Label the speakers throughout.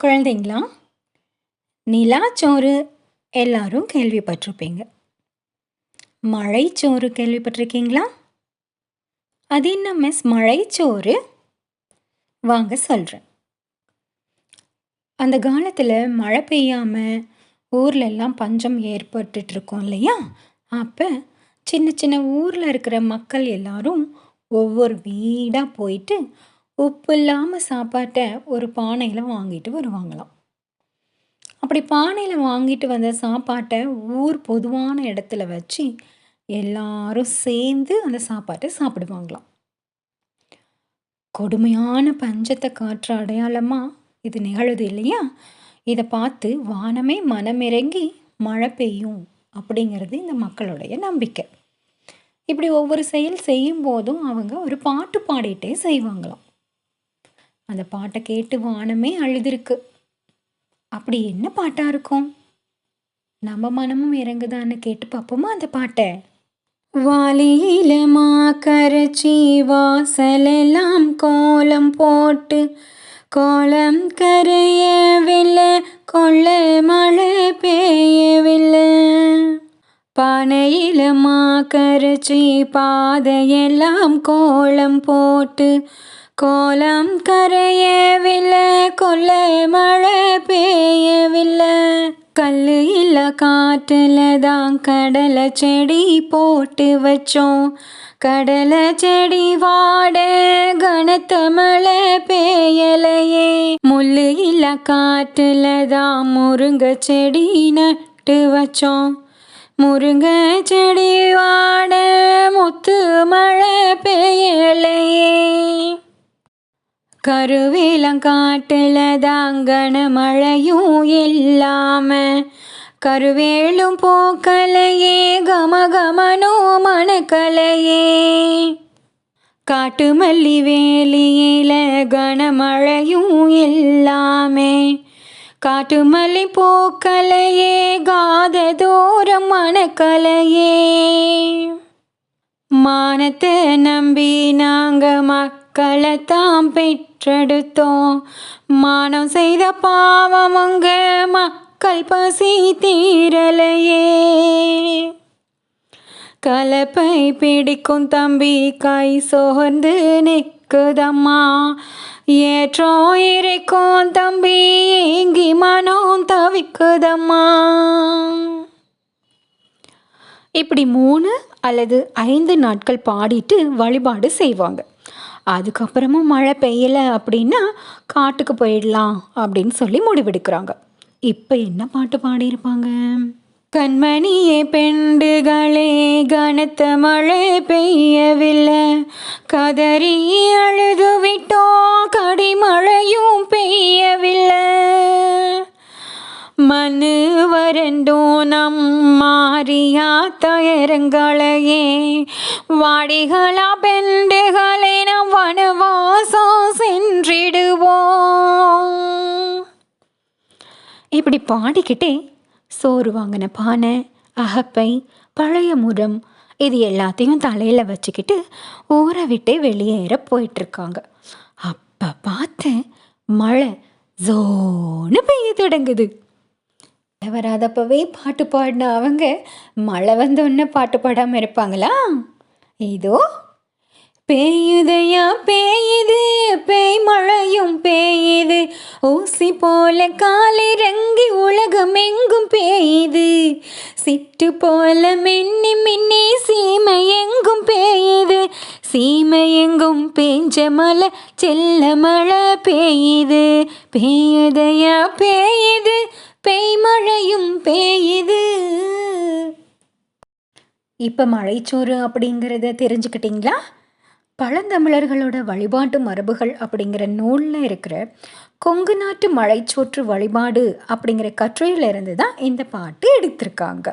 Speaker 1: குழந்தைங்களா? நிலாச்சோறு எல்லாரும் கேள்விப்பட்டிருப்பீங்க. மழைச்சோறு கேள்விப்பட்டிருக்கீங்களா? அது என்ன மிஸ் மழைச்சோறு வாங்க சொல்கிறேன் அந்த காலத்தில் மழை பெய்யாமல் ஊர்லெல்லாம் பஞ்சம் ஏற்பட்டுட்ருக்கோம் இல்லையா? அப்போ சின்ன சின்ன ஊரில் இருக்கிற மக்கள் எல்லாரும் ஒவ்வொரு வீடாக போயிட்டு உப்பு இல்லாமல் சாப்பாட்டை ஒரு பானையில் வாங்கிட்டு வருவாங்களாம். அப்படி பானையில் வாங்கிட்டு வந்த சாப்பாட்டை ஊர் பொதுவான இடத்துல வச்சு எல்லாரும் சேர்ந்து அந்த சாப்பாட்டை சாப்பிடுவாங்களாம். கொடுமையான பஞ்சத்தை காற்று அடையாளமாக இது நிகழுது இல்லையா? இதை பார்த்து வானமே மனமிறங்கி மழை பெய்யும் அப்படிங்கிறது இந்த மக்களுடைய நம்பிக்கை. இப்படி ஒவ்வொரு செயல் செய்யும் போதும் அவங்க ஒரு பாட்டு பாடிட்டே செய்வாங்களாம். அந்த பாட்டை கேட்டு வானமே அழுதுருக்கு. அப்படி என்ன பாட்டாக இருக்கும்? நம்ம மனமும் இறங்குதான்னு கேட்டு பார்ப்போமா அந்த பாட்டை? வாலியில மாக்கரைச்சி வாசலெல்லாம் கோலம் போட்டு கோலம் கரையவில்லை கொள்ள மழை பெய்யவில்லை. பானையில மாக்கரைச்சி பாதையெல்லாம் கோலம் போட்டு கோலம் கரையவில்லை கொள்ளை மழை பெய்யவில்லை. கல்லு இல்ல காற்றுல தான் கடலை செடி போட்டு வச்சோம். கடலை செடி வாட கனத்த மழை பெய்யலையே. முள்ளு இல்ல காற்றுல தான் முருங்க செடி நட்டு வச்சோம். முருங்கை செடி வாட முத்து மழை பெய்யலையே. கருவேலங்காட்டில் தாங்கன மழையும் இல்லாம கருவேலும் போக்கலையே கமகமனோ மணக்கலையே. காட்டு மல்லி வேலியில கனமழையும் இல்லாமே காட்டு மல்லி போக்கலையே காத தூரம் மனக்கலையே மானத்தை நம்பி நாங்க தாம் பெற்றெடுத்தோம். மானம் செய்த பாவம் உங்க மக்கள் பசி தீரலையே. கலப்பை பிடிக்கும் தம்பி கை சோர்ந்து நிற்க இருக்குதம்மா ஏற்றோ இருக்கும் தம்பி ஏங்கி மனம் தவிக்குதம்மா? இப்படி மூணு அல்லது ஐந்து நாட்கள் பாடிட்டு வழிபாடு செய்வாங்க. அதுக்கப்புறமும் மழை பெய்யலை அப்படின்னா காட்டுக்கு போயிடலாம் அப்படின்னு சொல்லி முடிவெடுக்கிறாங்க. இப்போ என்ன பாட்டு பாடியிருப்பாங்க? கண்மணியே பெண்டுகளே கனத்த மழை பெய்யவில்லை. கதறி அழுது விட்டோம் கடிமழையும் பெய்யவில்லை. மனு வறண்டோம் நம் மாறியா தயரங்களையே. வாடிகளா பெண்டுகளை நம் வனவாசம் சென்றிடுவோம். இப்படி பாடிக்கிட்டே சோறு வாங்கின பானை அகப்பை பழைய முறம் இது எல்லாத்தையும் தலையில் வச்சுக்கிட்டு ஊரை விட்டே வெளியேற போயிட்டுருக்காங்க. அப்போ பார்த்தேன் மழை ஜோன்னு பெய்ய தொடங்குது. மழை வராதப்பவே பாட்டு பாடின அவங்க மழை வந்தோடனே பாட்டு பாடாமல் இருப்பாங்களா? இதோ பெய்யுதையா பெய்யுது பேய் மழையும் பெய்யுது. ஊசி போல காலிறங்கி உலகம் எங்கும் பெய்யுது. சிட்டு போல மின்னி மின்னி சீமை எங்கும் பெய்யுது. சீமை எங்கும் பெஞ்ச மழை செல்ல மழை பெய்யுது. பெய்யுதையா பெய்யுது பெய் மழையும் பெய்யுது. இப்போ மழைச்சோறு அப்படிங்கிறத தெரிஞ்சுக்கிட்டீங்களா? பழந்தமிழர்களோட வழிபாட்டு மரபுகள் அப்படிங்கிற நூலில் இருக்கிற கொங்கு நாட்டு மழைச்சோற்று வழிபாடு அப்படிங்கிற கட்டுரையிலிருந்து தான் இந்த பாட்டு எடுத்திருக்காங்க.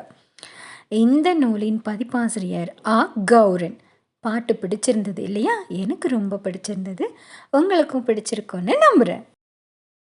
Speaker 1: இந்த நூலின் பதிப்பாசிரியர் ஆ. கௌரன். பாட்டு பிடிச்சிருந்தது இல்லையா? எனக்கு ரொம்ப பிடிச்சிருந்தது. உங்களுக்கும் பிடிச்சிருக்குன்னு நம்புகிறேன்